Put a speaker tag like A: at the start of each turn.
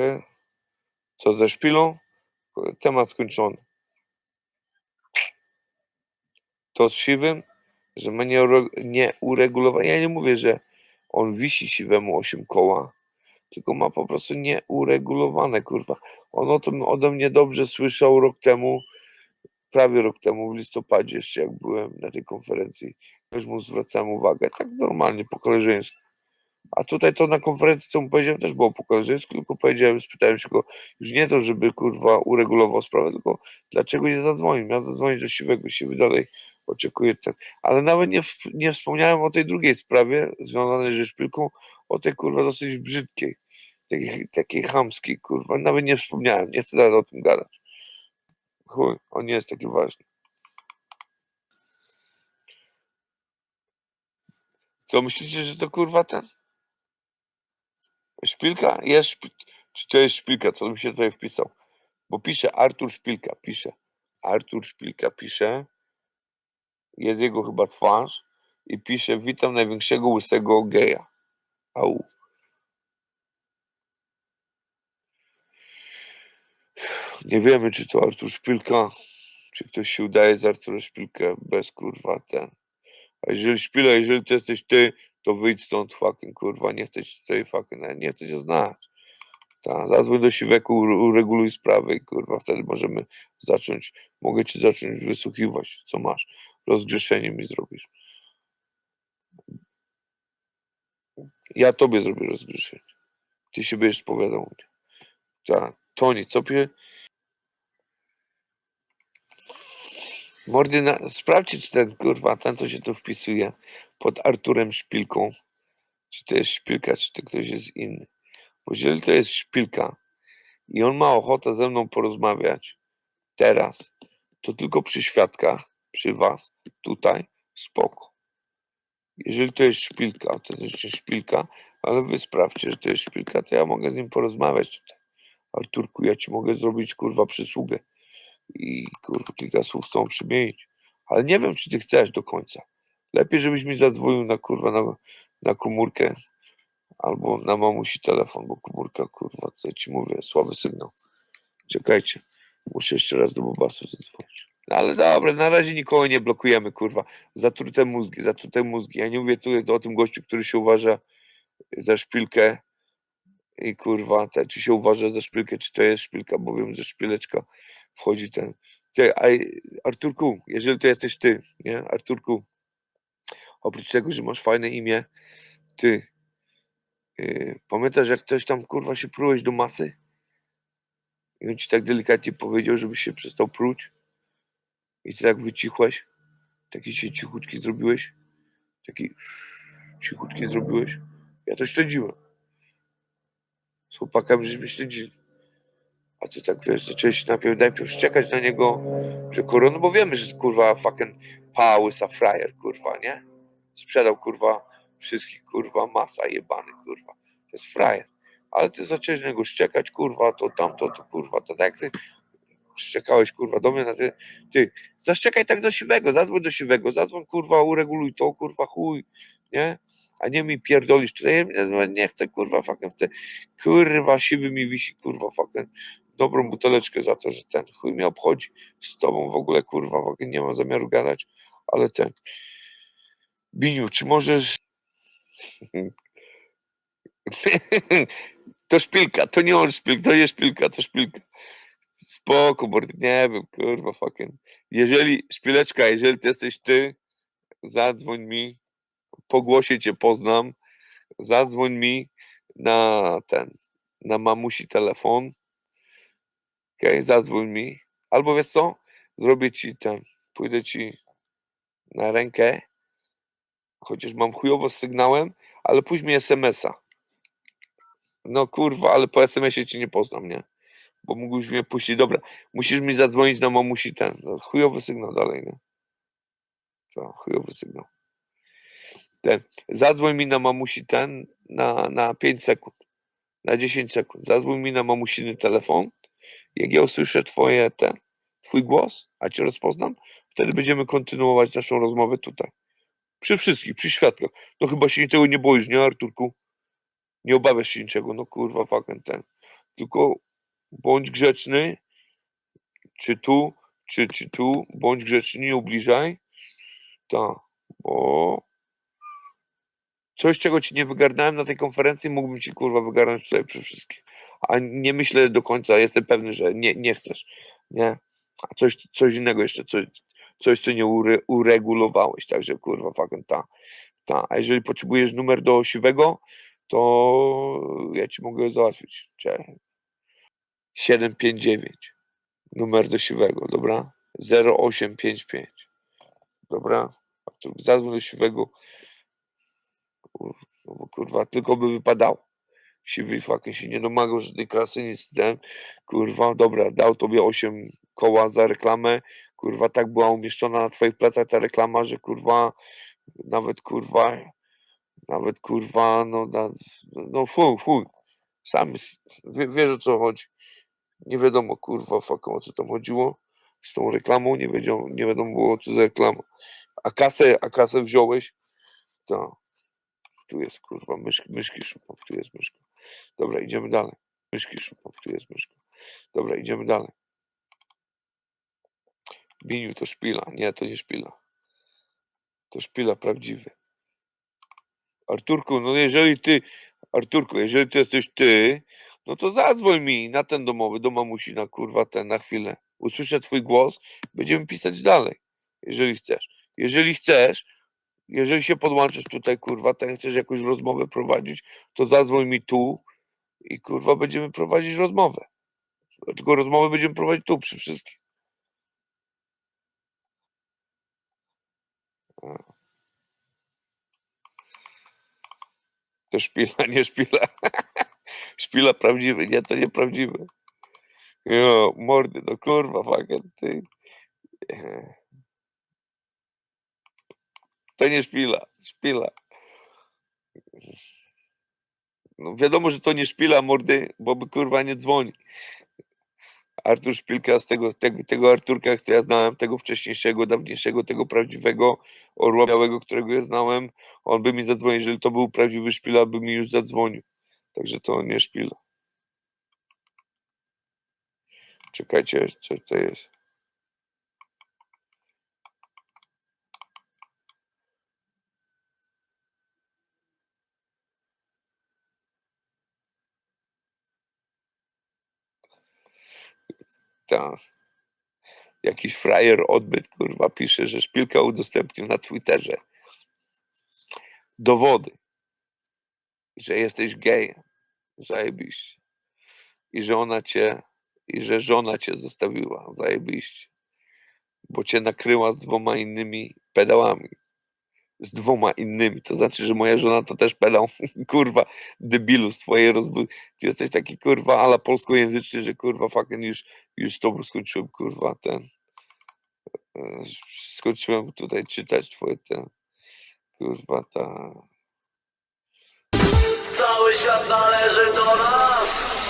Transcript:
A: Okej. Co ze szpilą? Temat skończony. To z siwym, że ma nieure- nieuregulowane. Ja nie mówię, że on wisi siwemu 8 koła, tylko ma po prostu nieuregulowane, kurwa. On o tym ode mnie dobrze słyszał rok temu, prawie rok temu, w listopadzie jeszcze, jak byłem na tej konferencji. Też mu zwracałem uwagę, tak normalnie, po koleżeńsku. A tutaj to na konferencji, co mu powiedziałem, też było po koleżeńsku, tylko powiedziałem, spytałem się go, już nie to, żeby kurwa uregulował sprawę, tylko dlaczego nie zadzwonił. Miał zadzwonić do siwego, siwy dalej oczekuje ten. Ale nawet nie, nie wspomniałem o tej drugiej sprawie związanej ze szpilką, o tej kurwa dosyć brzydkiej, takiej, takiej chamskiej, kurwa. Nawet nie wspomniałem, nie chcę dalej o tym gadać. Chuj, on nie jest taki ważny. Co myślicie, że to kurwa ten? Szpilka? Jest szpil... Czy to jest szpilka? Co mi się tutaj wpisał? Bo pisze Artur Szpilka, pisze. Artur Szpilka pisze. Jest jego chyba twarz. I pisze, witam największego łysego geja. Au. Nie wiemy, czy to Artur Szpilka, czy ktoś się udaje z Artura Szpilkę bez kurwa ten. A jeżeli Szpila, jeżeli to jesteś ty, to wyjdź stąd fucking kurwa, nie chcę cię tutaj fucking, nie chcę cię znać. Ta, zadzwoń do Siweku, ure- ureguluj sprawę i kurwa, wtedy możemy zacząć, mogę ci zacząć wysłuchiwać, co masz. Rozgrzeszenie mi zrobisz. Ja tobie zrobię rozgrzeszenie. Ty się będziesz spowiadał mnie. Ta, Toni, co pie... Mordy, na... sprawdźcie, czy ten kurwa, ten co się tu wpisuje pod Arturem Szpilką, czy to jest Szpilka, czy to ktoś jest inny. Bo jeżeli to jest Szpilka i on ma ochotę ze mną porozmawiać teraz, to tylko przy świadkach, przy was, tutaj, spoko. Jeżeli to jest Szpilka, autentycznie Szpilka, ale wy sprawdźcie, że to jest Szpilka, to ja mogę z nim porozmawiać tutaj. Arturku, ja ci mogę zrobić kurwa przysługę i kurwa kilka słów tobą przymienić. Ale nie wiem, czy ty chcesz do końca. Lepiej, żebyś mi zadzwonił na kurwa na, na komórkę albo na mamusi telefon, bo komórka kurwa, tutaj ci mówię, słaby sygnał. Czekajcie, muszę jeszcze raz do Bobasu zadzwonić. No ale dobra, na razie nikogo nie blokujemy, kurwa. Zatrute mózgi, zatrute mózgi. Ja nie mówię tu o tym gościu, który się uważa za szpilkę i kurwa, te, czy się uważa za szpilkę, czy to jest szpilka, bo wiem, że szpileczka wchodzi ten. Ty, Arturku, jeżeli to jesteś ty, nie? Arturku, oprócz tego, że masz fajne imię, ty, yy, pamiętasz jak ktoś tam kurwa się prułeś do masy? I on ci tak delikatnie powiedział, żebyś się przestał pruć? I ty tak wycichłeś? Taki się cichutki zrobiłeś? Taki cichutki zrobiłeś? Ja to śledziłem. Z chłopakami żeśmy śledzili. A ty tak wiesz, zacząłeś najpierw, najpierw szczekać na niego, że kurwa, no bo wiemy, że kurwa fucking pałysa frajer, kurwa, nie? Sprzedał kurwa wszystkich, kurwa, masa jebany, kurwa. To jest frajer. Ale ty zacząłeś na niego szczekać, kurwa, to tamto, to kurwa, to tak ty szczekałeś, kurwa, do mnie na ty, ty, zaszczekaj tak do siwego, zadzwoń do siwego, zadzwoń, kurwa, ureguluj to, kurwa, chuj, nie? A nie mi pierdolisz tutaj, nie, chcę, kurwa, fucking te, kurwa, siwy mi wisi, kurwa, fucking dobrą buteleczkę za to, że ten chuj mnie obchodzi. Z tobą w ogóle kurwa w ogóle nie mam zamiaru gadać, ale ten. Biniu, czy możesz. to szpilka, to nie on szpilka, to nie szpilka, to szpilka. Spoko, bo nie wiem, kurwa, fucking. Jeżeli, szpileczka, jeżeli to jesteś ty, zadzwoń mi, po głosie cię poznam, zadzwoń mi na ten, na mamusi telefon, Okej, zadzwoń mi. Albo wiesz co? Zrobię ci ten. Pójdę ci na rękę. Chociaż mam chujowo z sygnałem, ale pójdź mi SMS-a. No kurwa, ale po SMS-ie cię nie poznam, nie? Bo mógłbyś mnie puścić. Dobra, musisz mi zadzwonić na mamusi ten. No, chujowy sygnał dalej, nie? To chujowy sygnał. Ten. Zadzwoń mi na mamusi ten na, na 5 sekund. Na 10 sekund. Zadzwoń mi na mamusiny telefon jak ja usłyszę twoje, ten, twój głos, a cię rozpoznam, wtedy będziemy kontynuować naszą rozmowę tutaj. Przy wszystkich, przy świadkach. No chyba się tego nie boisz, nie Arturku? Nie obawiasz się niczego, no kurwa, fucking ten. tylko bądź grzeczny, czy tu, czy, czy tu, bądź grzeczny, nie ubliżaj, tak, bo coś, czego ci nie wygarnąłem na tej konferencji, mógłbym ci kurwa wygarnąć tutaj przy wszystkich. A nie myślę do końca, jestem pewny, że nie, nie chcesz, nie? A coś, coś innego jeszcze, coś, coś co nie ure, uregulowałeś, także kurwa, fucking ta, ta. A jeżeli potrzebujesz numer do siwego, to ja ci mogę załatwić. Czekaj. 759. Numer do siwego, dobra? 0855. Dobra? Zadzwoń do siwego. Kur- no bo Kurwa, tylko by wypadało. Siwy fucking się nie domagał żadnej kasy, nic ten. Kurwa, dobra, dał tobie 8 koła za reklamę. Kurwa, tak była umieszczona na twoich plecach ta reklama, że kurwa, nawet kurwa, nawet kurwa, no, na, no fuj, fuj. Sam wiesz o co chodzi. Nie wiadomo kurwa fucking o co tam chodziło z tą reklamą, nie wiedział, nie wiadomo było co za reklama. A kasę, a kasę wziąłeś? To. Tu jest kurwa, mysz, myszki szukam, tu jest myszka. Dobra, idziemy dalej. Myszki szukam, tu jest myszka. Dobra, idziemy dalej. Biniu to szpila. Nie, to nie szpila. To szpila prawdziwy. Arturku, no jeżeli ty, Arturku, jeżeli to jesteś ty, no to zadzwoń mi na ten domowy, do mamusi, na kurwa ten, na chwilę. Usłyszę twój głos, będziemy pisać dalej, jeżeli chcesz. Jeżeli chcesz, jeżeli się podłączysz tutaj, kurwa, ten chcesz jakąś rozmowę prowadzić, to zadzwoń mi tu i kurwa będziemy prowadzić rozmowę. Tylko rozmowę będziemy prowadzić tu przy wszystkich. To szpila, nie szpila. Szpila prawdziwy, nie, to nieprawdziwy. Jo, mordy, no kurwa, fucking ty. To nie szpila, szpila. No wiadomo, że to nie szpila mordy, bo by kurwa nie dzwoni. Artur Szpilka z tego, tego, tego Arturka, co ja znałem, tego wcześniejszego, dawniejszego, tego prawdziwego orła białego, którego ja znałem, on by mi zadzwonił, jeżeli to był prawdziwy szpila, by mi już zadzwonił. Także to nie szpila. Czekajcie, co to jest. Ta. Jakiś frajer odbyt, kurwa, pisze, że szpilka udostępnił na Twitterze dowody, że jesteś gejem. Zajebiście. I że ona cię, i że żona cię zostawiła. Zajebiście. Bo cię nakryła z dwoma innymi pedałami. Z dwoma innymi. To znaczy, że moja żona to też pedał. kurwa, debilu z twojej rozbudy. Ty jesteś taki kurwa ala polskojęzyczny, że kurwa fucking już, już tobą skończyłem kurwa ten. e, Skończyłem tutaj czytać twoje te. Kurwa ta.
B: Cały świat należy do nas